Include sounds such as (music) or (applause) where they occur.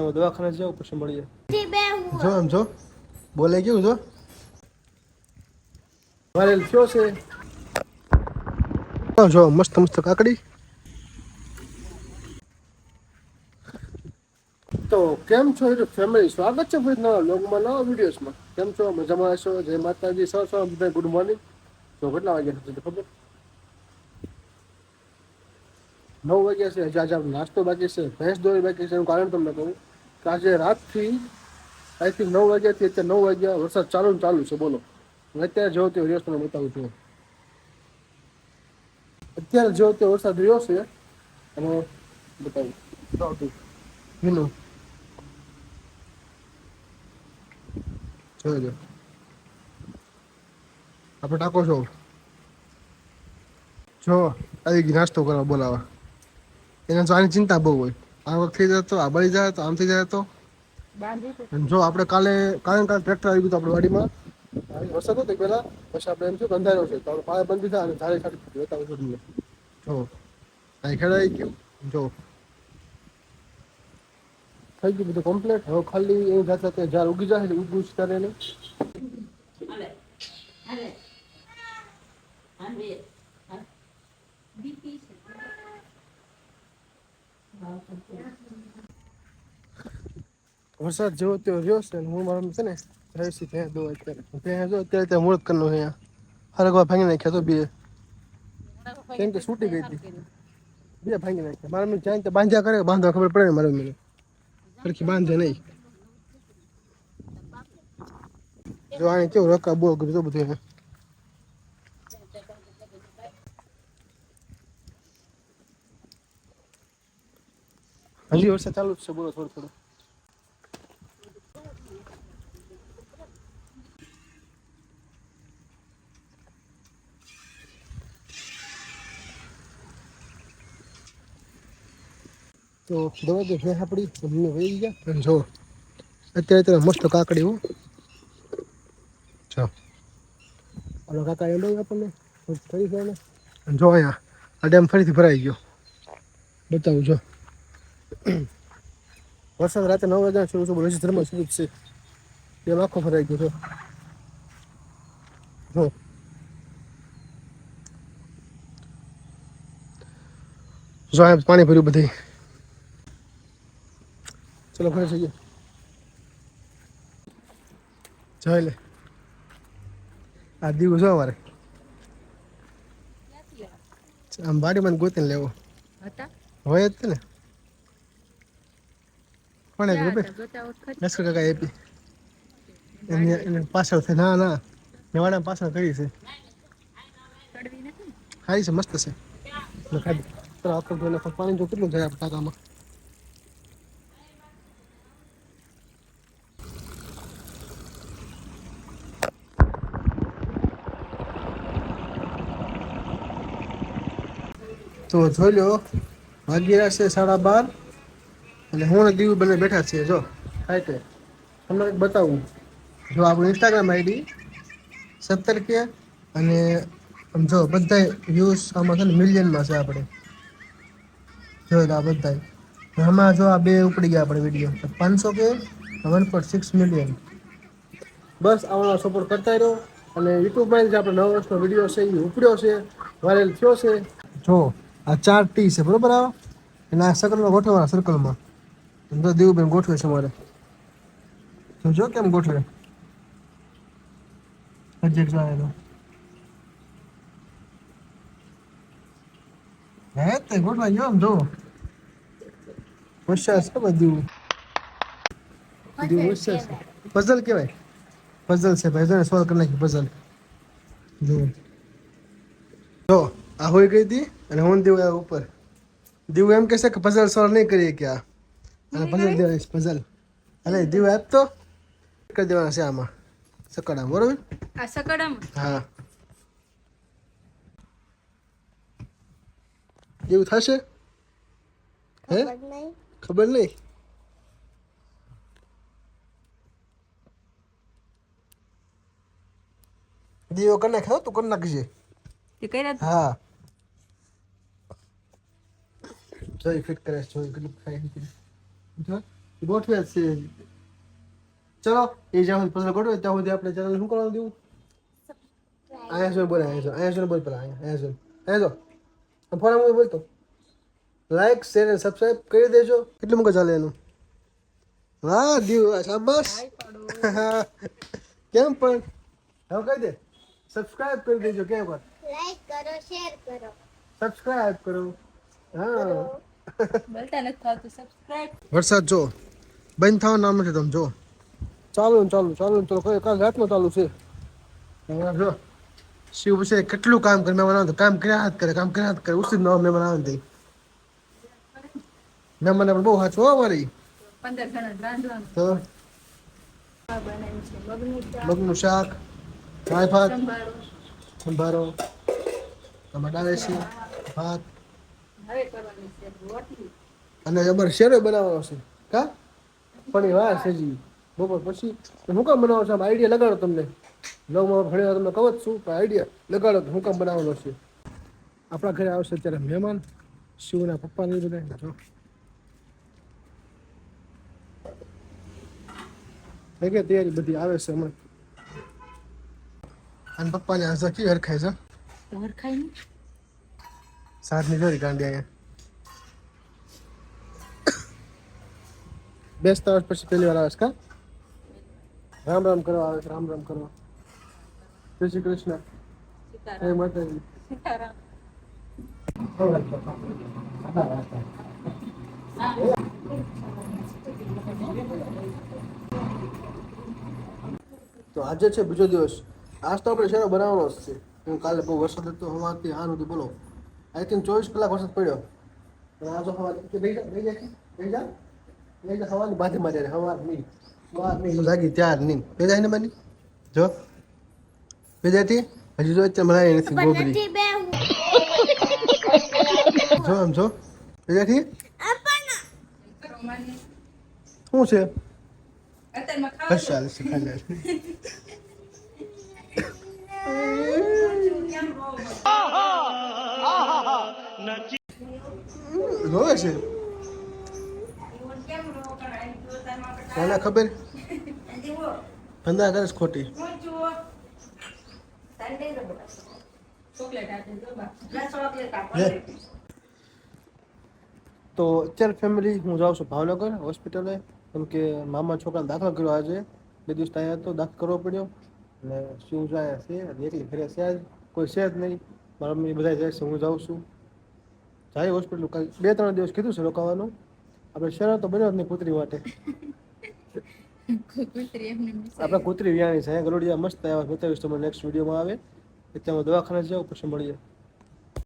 હું દવાખાને જાવ પછી મળીએ. જો આમ જો. બોલે કેવું જો? મારે કયો છે. જો, જો મસ્ત મસ્ત કાકડી. તો કેમ છો એટલે ફેમિલી સ્વાગત છે ફરી નવા લોગમાં નવા વિડીયોઝમાં કેમ છો? મજામાં હશો? જય માતાજી. સૌ સૌ બધા ગુડ મોર્નિંગ તો કેટલા વાગ્યા સુધી ખબર? નવ વાગ્યા છે, હજી આજે આપણો નાસ્તો બાકી છે, ભેંસ દોરી બાકી છે, એનું કારણ તમને કહું કે આજે રાતથી આઈ થિંક નવ વાગ્યાથી અત્યારે નવ વાગ્યા, વરસાદ ચાલુ ને ચાલુ છે, બોલો. હું અત્યારે જેવો તે રહ્યો તમને બતાવું છું. અત્યારે જેવો તે વરસાદ રહ્યો છે, અને બતાવું. જોઈ લો. આપણે ટાકો છો જો, આવી નાસ્તો કરવા બોલાવા. એને તો આની ચિંતા બહુ હોય. આ વખત થઈ જાય તો આ બળી જાય તો આમ થઈ જાય તો. જો આપણે કાલે કાલે કાલે ટ્રેક્ટર આવી ગયું હતું આપણે વાડીમાં. વરસાદ હતો પહેલા પછી આપણે એમ શું બંધાયો છે. તો આપણે પાયા બંધ દીધા અને ધારે ખાડી દીધું બતાવું છું તમને જો અહીં ખેડાઈ ગયું. જો. થઈ ગયું બધું કમ્પ્લીટ હવે ખાલી એ જાત સાથે જ્યારે ઉગી જાય એટલે ઉગવું છે ત્યારે એને વરસાદ જેવો તેવો રહ્યો છે હું મારા છે ને રહીશી ત્યાં દો અત્યારે. ત્યાં જો અત્યારે ત્યાં મુહૂર્ત કરનો અહીંયા. હરગવા ભાંગી નાખ્યા તો બે. કેમ કે છૂટી ગઈ હતી. બે ભાંગી નાખ્યા. મારા મમ્મી જાય ત્યાં બાંધ્યા કરે, બાંધવા ખબર પડે ને મારા મમ્મીને. સરખી બાંધે નહીં. જો આને કેવું રકા બહુ બધું બધું હજી વરસાદ ચાલુ જ છે બોલો થોડું થોડું. તો દવા ભેંસ આપણી. અમને વહી ગયા. અને જો અત્યારે અત્યારે મસ્ત કાકડી હો. જો ઓલો કાકા એમ આપણને. ફરી અને જો અહીંયા આ ડેમ ફરીથી ભરાઈ ગયો. બતાવું જો. વરસાદ રાતે નવ વાગ્યા શરૂ છે બોલે ધર્મ સુધી છે. ડેમ આખો ફરાઈ ગયો જો. જો આ પાણી ભર્યું બધી. ચલો ઘરે જઈએ. જોઈ લે. આ દીવું શું અમારે. આમ બાડીમાં ગોતીને લેવો. હતા? હોય જ ને. જોતા હોત ખરી લશ્કર કાકા એપી એને એને પાછળ છે ના ના નેવાડા પાછળ કરી છે ખાઈ છે મસ્ત છે ખાધી તો આખો જોઈને પાણી જો કેટલું જાય આપણે ટાંકામાં તો જોઈ લો વાગ્યા છે સાડા બાર અને હું અને દીવ બંને બેઠા છીએ, જો. તે તમને કંઈક બતાવું? જો, આપણું ઇન્સ્ટાગ્રામ આઈડી સત્તર કે અને જો બધા વ્યૂઝ આમાં છે ને મિલિયનમાં છે આપણે. જો, આ બધા આમાં જો આ બે ઉપડી ગયા આપણે વીડિયો પાંચસો કે વન પોઈન્ટ સિક્સ મિલિયન બસ આવવાનો સપોર્ટ કરતા રહ્યો. અને યુટ્યુબમાં જે આપણે નવ વર્ષનો વીડિયો છે એ ઉપડ્યો છે વાયરલ થયો છે. જો, આ ચાર ટી છે, બરોબર આ? અને આ સર્કલમાં ગોઠવવાના સર્કલમાં તો દેવુબેન ગોઠવે છે મારે. તો જો કેમ ગોઠવે? એક્ઝેક્ટ જાય હે તે ગોઠવા ગયો આમ જો. હોશિયાર છે બધું બધું હોશિયાર છે. પઝલ કહેવાય. પઝલ છે ભાઈ જોને સોલ્વ કરી નાખી પઝલ જો. જો આ હોઈ ગઈ હતી અને હું દેવ ઉપર. દીવ એમ કહેશે કે પઝલ સોલ્વ નહીં કરીએ કે આ અને પઝલ દેવાની પઝલ અરે દીવ આપતો કરી દેવાના છે આમાં સકડા બરોબર આ સકડમ હા એવું થશે હે ખબર નહીં દીવો કરી નાખે તું કરી નાખજે તે કર્યા હા જોઈ ફિટ કરે જોઈ કેટલું ગોઠવે છે. ચલો એ જ્યાં સુધી પસંદ ગોઠવે ત્યાં સુધી આપણે ચેનલ શું કરવાનું દેવું? અહીંયા સુધી બોલે અહીંયા સુધી અહીંયા સુધી બોલ પેલા અહીંયા અહીંયા સુધી. અહીંયા જો. ફોન બોલ તો લાઈક શેર અને સબસ્ક્રાઈબ કરી દેજો. કેટલું મુકે ચાલે એનું? હા દીવ શાબાશ. (laughs) કેમ પણ? હવે કહી દે. સબસ્ક્રાઇબ કરી દેજો કેમ પણ? લાઈક કરો શેર કરો. સબસ્ક્રાઇબ કરો. હા. બોલતા નથી થતું સબસ્ક્રાઇબ વરસાદ જો બંધ થવા નામ નથી તમે જો. ચાલુ ને ચાલુ ચાલુ ને ચાલુ. કઈ કાલ રાતનું ચાલુ છે. જો શિવ પછી કેટલું કામ કરે? મહેમાન આવે તો કામ કર્યા હાથ કરે કામ કર્યા હાથ કરે. ઉસી નવા મહેમાન આવે ને તે મહેમાન પણ બહુ હાથ હો મારી તો? છે મગનું શાક. મગનું ભાત સંભારો. ટમાટા વેસી ભાત હવે કરવાની છે રોટલી અને અમારે શેરો બનાવવાનો છે? કા? પણ વાર છે જી. બપોર પછી હું કામ બનાવો છો? આઈડિયા લગાડો તમને. બ્લોગમાં ઘણી વાર તમને કહો જ છું પણ આઈડિયા લગાડો હું કામ બનાવવાનો છે. આપણા ઘરે આવશે અત્યારે મહેમાન. શિવના પપ્પા ને બધા જો. કે તૈયારી બધી? આવે છે હમણાં. અને પપ્પાને હાજર કેવી હરખાય છે. હરખાય નહીં. સાતની જોરી કાંડી અહીંયા. બેસતા વર્ષ પછી પહેલી વાર આવે કા? રામ રામ કરવા આવે રામ રામ કરવા. જય શ્રી કૃષ્ણ. જય માતાજી. તો આજે છે બીજો દિવસ. આજ તો આપણે શેરો બનાવવાનો જ છે. હું કાલે બહુ વરસાદ હતો, હવાથી આ સુધી બોલો. આઈ થિંક ચોવીસ કલાક વરસાદ પડ્યો અને આ તો હવા બે જા બે જા બે જા બે જા હવાની બાધી મારી હવાર નહીં નહીં જાગી ત્યાર નહીં બે જાય ને બની જો જાતી હજી જો અત્યારે મને નથી ગોબરી જો આમ જો જાતી શું છે બસ ચાલે છે જોવે છે. કોને ખબર? ધંધા કરે ખોટી. તો અત્યારે ફેમિલી હું જાઉં છું ભાવનગર હોસ્પિટલે કેમ કે મામા છોકરાને દાખલ કર્યો આજે. બે દિવસ ત્યાં હતો, દાખલ કરવો પડ્યો. અને શું જાય છે એટલી ઘરે છે આજ કોઈ છે જ નહીં. મારા મમ્મી બધા જાય છે, હું જાઉં છું. જાય હોસ્પિટલ બે ત્રણ દિવસ કીધું છે રોકાવાનું. આપણે શહેર તો બન્યો જ નહીં કૂતરી માટે. આપણે કૂતરી વ્યાણી છે. ગરોડિયા મસ્ત આવ્યા બતાવીશ તમને નેક્સ્ટ વિડીયોમાં આવે. એટલે હું દવાખાને જાઉં પછી મળીએ.